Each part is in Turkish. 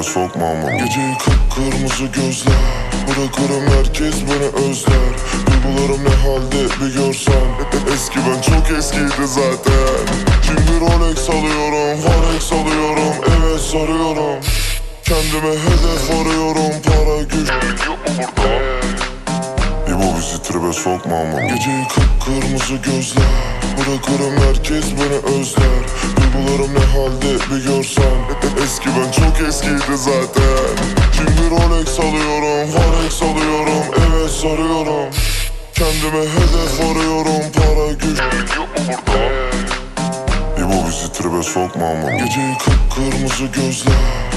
tribe sokma ama Geceyi kıpkırmızı gözler. Bırakırım herkes beni özler. Duygularım ne halde bir görsen. Eski ben çok eskiydi zaten. Şimdi Rolex alıyorum Varex alıyorum Evet sarıyorum. Kendime hedef arıyorum Para güç İbo bizi tribe sokma ama. Geceyi kıpkırmızı gözler. Bırakırım herkes beni özler. Duygularım ne halde bir görsen. Eski ben çok eskiydi zaten. Şimdi Rolex alıyorum Varex alıyorum. Evet sarıyorum. Kendime hedef arıyorum. Para güç bizi tribe sokma ama. Geceyi kıpkırmızı gözler.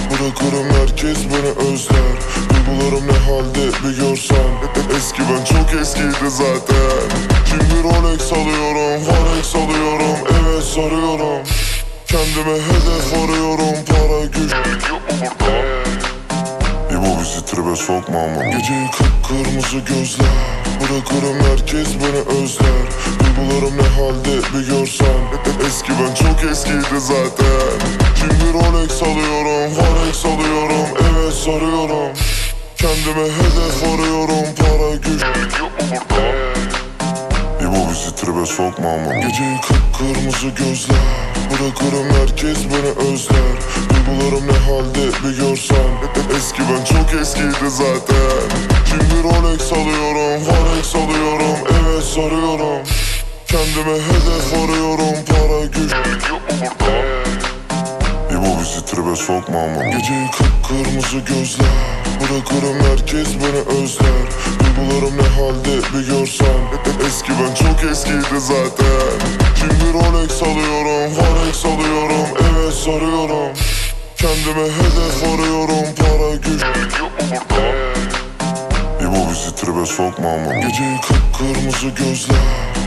Bırakırım herkes beni özler. Duygularım ne halde bir görsen. Eski ben çok eskiydi zaten. Şimdi Rolex alıyorum Varex alıyorum Evet sarıyorum. Kendime hedef arıyorum Para güç. İbo bizi tribe sokma ama. Geceyi kıpkırmızı gözler. Bırakırım herkes beni eskiydi zaten. Şimdi Rolex alıyorum Varex alıyorum Evet sarıyorum. Kendime hedef arıyorum Para güç. İbo bizi tribe sokma ama. Geceyi kıpkırmızı gözler. Bırakırım herkes beni özler. Duygularım ne halde bir görsen. Eski ben çok eskiydi zaten. Şimdi Rolex alıyorum Varex alıyorum Evet sarıyorum Kendime hedef arıyorum Para güç. İbo bizi tribe sokma ama. Geceyi kıpkırmızı gözler. Bırakırım herkes beni özler. Duygularım ne halde bir görsen. Eski ben çok eskiydi zaten. Şimdi Rolex alıyorum Varex alıyorum Evet sarıyorum. Kendime hedef arıyorum Para güç İbo bizi tribe sokma ama. Geceyi kıpkırmızı gözler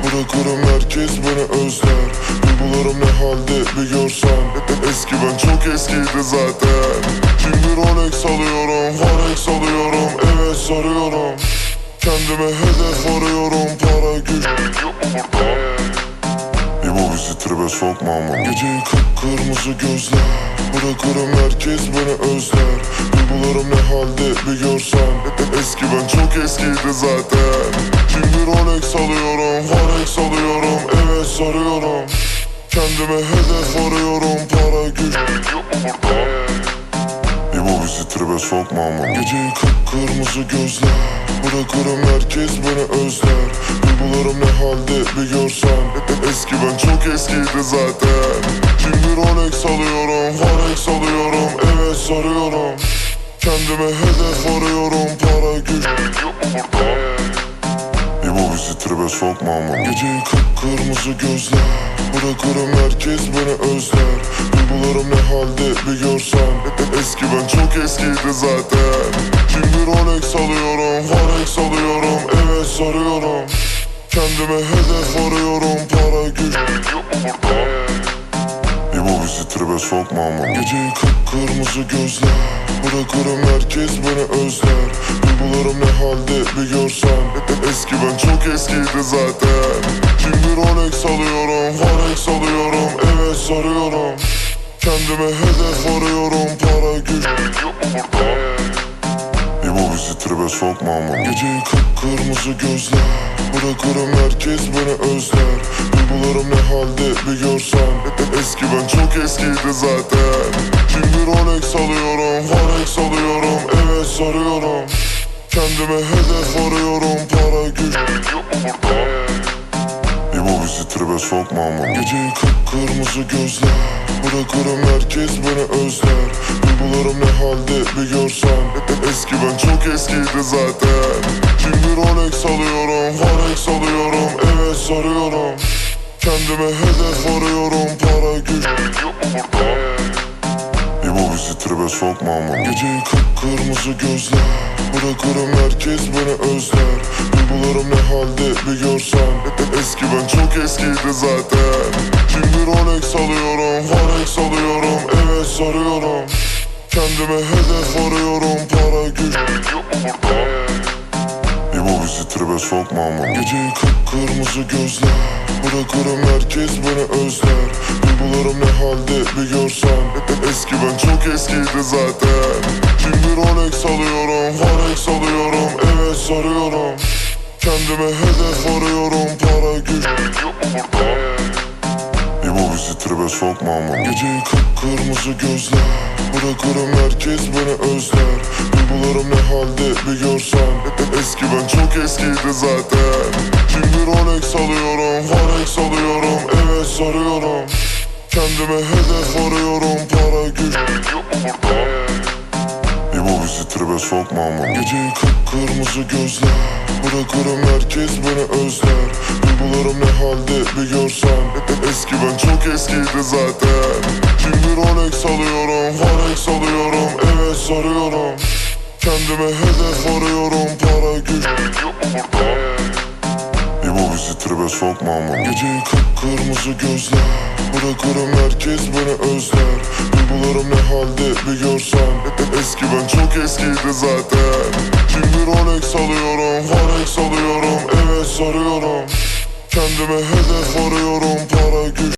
Bırakırım herkes beni özler. Duygularım ne halde bir görsen Eski ben çok eskiydi zaten. Şimdi Rolex alıyorum Varex alıyorum Evet sarıyorum. Kendime hedef arıyorum Para güç. İbo bizi tribe sokma ama. Geceyi kıpkırmızı gözler Bırakırım herkes beni özler. Duygularım ne halde bir görsen. Eski ben çok eskiydi zaten. Şimdi Rolex alıyorum Varex alıyorum Evet sarıyorum Kendime hedef arıyorum Para güç. İbo bizi tribe sokma ama. Geceyi kıpkırmızı gözler. Bırakırım herkes beni özler. Duygularım ne halde bir görsen Eski ben çok eskiydi zaten. Şimdi Rolex alıyorum Varex alıyorum Evet sarıyorum Kendime hedef arıyorum Para güç. İbo bizi tribe sokma ama. Geceyi kıpkırmızı gözler. Bırakırım herkes beni özler. Duygularım ne halde bir görsen. Eski ben çok eskiydi zaten. Şimdi Rolex alıyorum Varex alıyorum Evet sarıyorum Kendime hedef arıyorum Para güç. İbo bizi tribe sokma ama. Geceyi kıpkırmızı gözler. Bırakırım herkes beni özler. Duygularım ne halde bir görsen. Eski ben çok eskiydi zaten. Şimdi Rolex alıyorum Varex alıyorum. Evet sarıyorum. Kendime hedef arıyorum bizi tribe sokma ama Geceyi kıpkırmızı gözler. Bırakırım herkes beni özler. Duygularım ne halde bir görsen. Eski ben çok eskiydi zaten. Şimdi Rolex alıyorum Varex alıyorum Evet sarıyorum. Kendime hedef arıyorum Para güç. İbo bizi tribe sokma ama Geceyi kıpkırmızı gözler. Bırakırım herkes beni özler Duygularım ne halde bir görsen Eski ben çok eskiydi zaten. Şimdi Rolex alıyorum Varex alıyorum Evet sarıyorum Kendime hedef arıyorum Para güç. İbo bizi tribe sokma ama. Geceyi kıpkırmızı gözler. Bırakırım herkes beni özler. Duygularım ne halde bir görsen Eski ben çok eskiydi zaten. Şimdi Rolex alıyorum Varex alıyorum Evet sarıyorum Kendime hedef arıyorum Para güç. İbo bizi tribe sokma ama. Geceyi kıpkırmızı gözler. Bırakırım herkes beni özler. Duygularım ne halde bir görsen. Eski ben çok eskiydi zaten. Şimdi Rolex alıyorum Forex alıyorum Evet sarıyorum. Kendime hedef arıyorum Para güç İbo bizi tribe sokma aman Geceyi kıpkırmızı gözler Bırakırım herkes beni özler. Duygularım ne halde bir görsen Eski ben çok eskiydi zaten. Şimdi Rolex alıyorum Forex alıyorum Evet sarıyorum Kendime hedef arıyorum Para güç İbo bizi tribe sokma aman Geceyi kıpkırmızı gözler. Bırakırım herkes beni özler. Duygularım ne halde bir görsen. Eski ben çok eskiydi zaten. Şimdi Rolex alıyorum Forex alıyorum. Evet sarıyorum. Kendime hedef arıyorum Para güç. İbo bizi tribe sokma aman Geceyi kıpkırmızı gözler. Bırakırım herkes beni özler. Duygularım ne halde bir görsen Eski ben çok eskiydi zaten. Şimdi Rolex alıyorum Forex alıyorum Evet sarıyorum Kendime hedef arıyorum Para güç